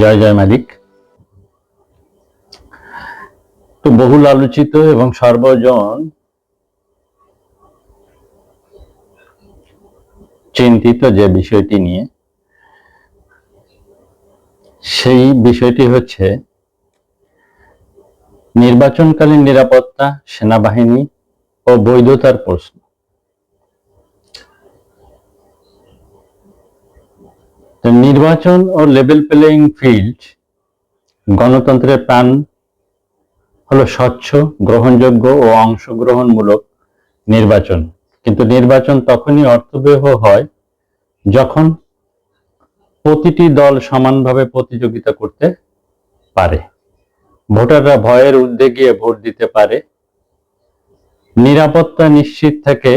জয় জয় মালিক। তো বহুল আলোচিত এবং সর্বজন চিন্তিত যে বিষয়টি নিয়ে, সেই বিষয়টি হচ্ছে নির্বাচনকালীন নিরাপত্তা, সেনাবাহিনী ও বৈধতার প্রশ্ন। নির্বাচন ও লেভেল প্লেয়িং ফিল্ড গণতন্ত্রের প্রাণ হলো স্বচ্ছ, গ্রহণযোগ্য ও অংশগ্রহণমূলক নির্বাচন। কিন্তু নির্বাচন তখনই অর্থবহ হয় যখন প্রতিটি দল সমানভাবে প্রতিযোগিতা করতে পারে। ভোটাররা ভয়ের ঊর্ধ্বে গিয়ে ভোট দিতে পারে। নিরাপত্তা নিশ্চিত থাকে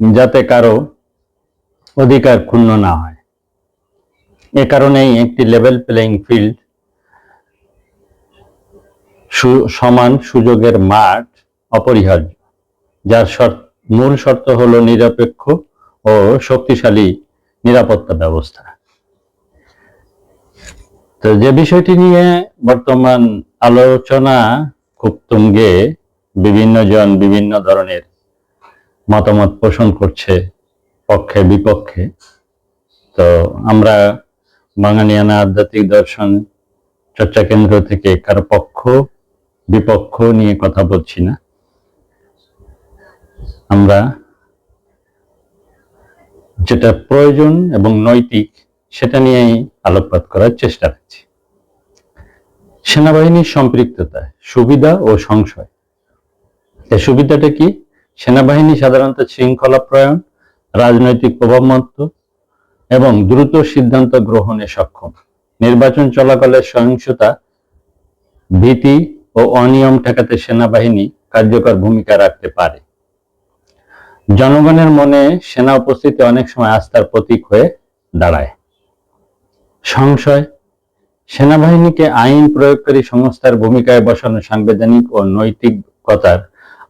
যাতে কারও অধিকার ক্ষুণ্ণ না হয়। এ কারণেই একটি লেভেল প্লেইং ফিল্ড সমান সুযোগের মাঠ অপরিহার্য, যার মূল শর্ত হল নিরপেক্ষ ও শক্তিশালী নিরাপত্তা ব্যবস্থা। তো যে বিষয়টি নিয়ে বর্তমান আলোচনা খুব তুঙ্গে বিভিন্ন জন বিভিন্ন ধরনের মতামত পোষণ করছে পক্ষে বিপক্ষে তো আমরা বাঙালিয়ানা আধ্যাত্মিক দর্শন চর্চা কেন্দ্র থেকে কারও পক্ষ, বিপক্ষ নিয়ে কথা বলছি না। আমরা যেটা প্রয়োজন এবং নৈতিক, সেটা নিয়েই আলোকপাত করার চেষ্টা করছি। সেনাবাহিনীর সম্পৃক্ততা, সুবিধা ও সংশয়। সুবিধাটা কি? সেনাবাহিনী সাধারণত শৃঙ্খলা প্রয়ণ, রাজনৈতিক প্রভাবমত্ত এবং দ্রুত সিদ্ধান্ত গ্রহণে সক্ষম। নির্বাচন চলাকালে সহিংসতা, ভীতি ও অনিয়ম ঠেকাতে সেনাবাহিনী কার্যকর ভূমিকা রাখতে পারে। জনগণের মনে সেনা উপস্থিতি অনেক সময় আস্থার প্রতীক হয়ে দাঁড়ায়। সংশয়, সেনাবাহিনীকে আইন প্রয়োগকারী সংস্থার ভূমিকায় বসানো সাংবিধানিক ও নৈতিকতার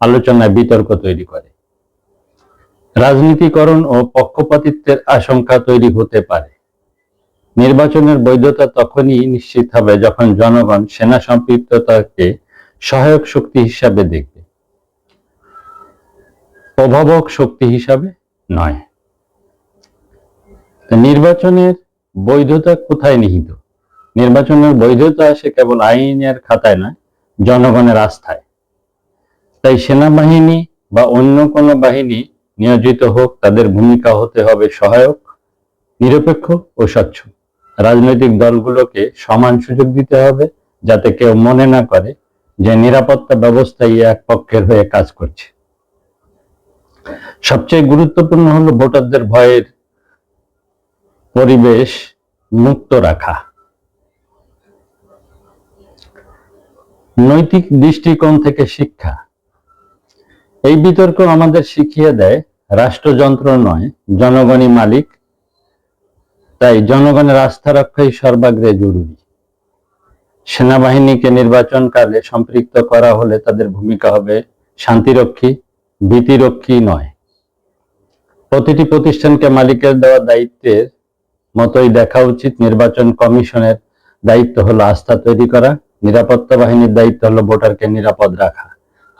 আলোচনায় বিতর্ক তৈরি করে। রাজনীতিকরণ ও পক্ষপাতিত্বের আশঙ্কা তৈরি হতে পারে। নির্বাচনের বৈধতা তখনই নিশ্চিত হবে যখন জনগণ সেনা সম্পৃক্ততাকে সহায়ক শক্তি হিসাবে দেখবে। প্রভাবক শক্তি হিসাবে নয়। নির্বাচনের বৈধতা কোথায় নিহিত? নির্বাচনের বৈধতা আসে কেবল আইনের খাতায় নয়, জনগণের আস্থায়। তাই সেনাবাহিনী বা অন্য কোনো বাহিনী নিয়োজিত হোক, তাদের ভূমিকা হতে হবে সহায়ক, নিরপেক্ষ ও স্বচ্ছ। রাজনৈতিক দলগুলোকে সমান সুযোগ দিতে হবে যাতে কেউ মনে না করে যে নিরাপত্তা ব্যবস্থাই এক পক্ষের হয়ে কাজ করছে। সবচেয়ে গুরুত্বপূর্ণ হলো ভোটারদের ভয়ের পরিবেশ মুক্ত রাখা। নৈতিক দৃষ্টিকোণ থেকে শিক্ষা। এই বিতর্ক আমাদের শিখিয়ে দেয় রাষ্ট্রযন্ত্র নয়, জনগণই মালিক। তাই জনগণের আস্থা রক্ষাই সর্বাগ্রে জরুরি। সেনাবাহিনীকে নির্বাচনকালে সম্পৃক্ত করা হলে তাদের ভূমিকা হবে শান্তিরক্ষী, ভীতিরক্ষী নয়। প্রতিটি প্রতিষ্ঠানকে মালিকের দেওয়া দায়িত্বের মতোই দেখা উচিত। নির্বাচন কমিশনের দায়িত্ব হলো আস্থা তৈরি করা, নিরাপত্তা বাহিনীর দায়িত্ব হলো ভোটারকে নিরাপদ রাখা।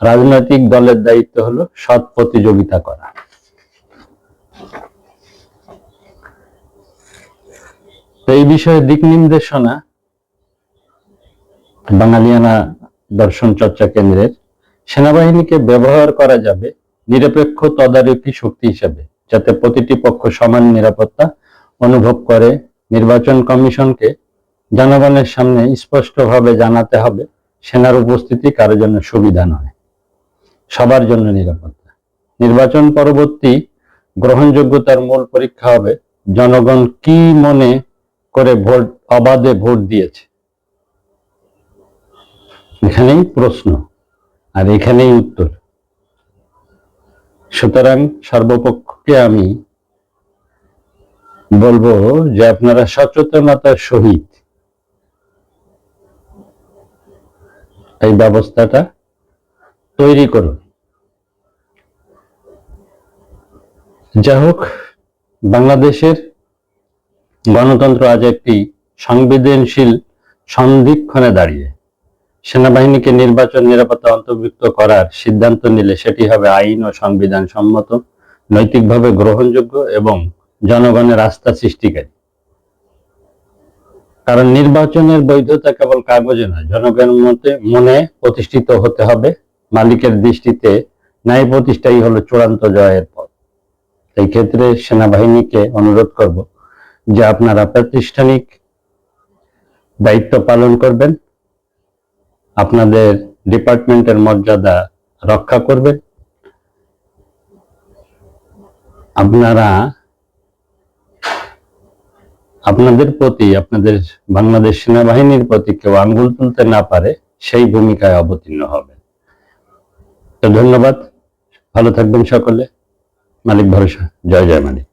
রাজনৈতিক দলের দায়িত্ব হলো সৎ প্রতিযোগিতা করা। এই বিষয়ে দিক নির্দেশনা বাঙালিয়ানা দর্শন চর্চা কেন্দ্রের সেনাবাহিনীকে ব্যবহার করা যাবে নিরপেক্ষ তদারকি শক্তি হিসেবে, যাতে প্রতিটি পক্ষ সমান নিরাপত্তা অনুভব করে। নির্বাচন কমিশনকে জনগণের সামনে স্পষ্টভাবে জানাতে হবে, সেনার উপস্থিতি কারোর জন্য সুবিধা নয়। সবার জন্য নিরাপত্তা। নির্বাচন পরবর্তী গ্রহণযোগ্যতার মূল পরীক্ষা হবে জনগণ কি মনে করে ভোট, অবাধে ভোট দিয়েছে। এখানেই প্রশ্ন আর এখানেই উত্তর। সুতরাং সর্বপক্ষকে আমি বলব যে আপনারা সচেতনতার সহিত এই ব্যবস্থাটা তৈরি করুন। যা হোক, বাংলাদেশের গণতন্ত্র আজ একটি সংবেদনশীল সন্ধিক্ষণে দাঁড়িয়ে। সেনাবাহিনীকে নির্বাচন নিরাপত্তা অন্তর্ভুক্ত করার সিদ্ধান্ত নিলে সেটি হবে আইন ও সংবিধান সম্মত, নৈতিকভাবে গ্রহণযোগ্য এবং জনগণের আস্থা সৃষ্টিকারী। কারণ নির্বাচনের বৈধতা কেবল কাগজে নয়, জনগণের মতে মনে প্রতিষ্ঠিত হতে হবে। মালিকের দৃষ্টিতে ন্যায় প্রতিষ্ঠাই হলো চূড়ান্ত জয়ের পথ। এই ক্ষেত্রে সেনাবাহিনীকে অনুরোধ করব যে আপনারা প্রাতিষ্ঠানিক দায়িত্ব পালন করবেন, আপনাদের ডিপার্টমেন্টের মর্যাদা রক্ষা করবেন। আপনারা, আপনাদের প্রতি, আপনাদের বাংলাদেশ সেনাবাহিনীর প্রতি কেউ আঙ্গুল তুলতে না পারে, সেই ভূমিকায় অবতীর্ণ হবেন। তো ধন্যবাদ। ভালো থাকবেন সকলে। মালিক ভরসা। জয় জয় মালিক।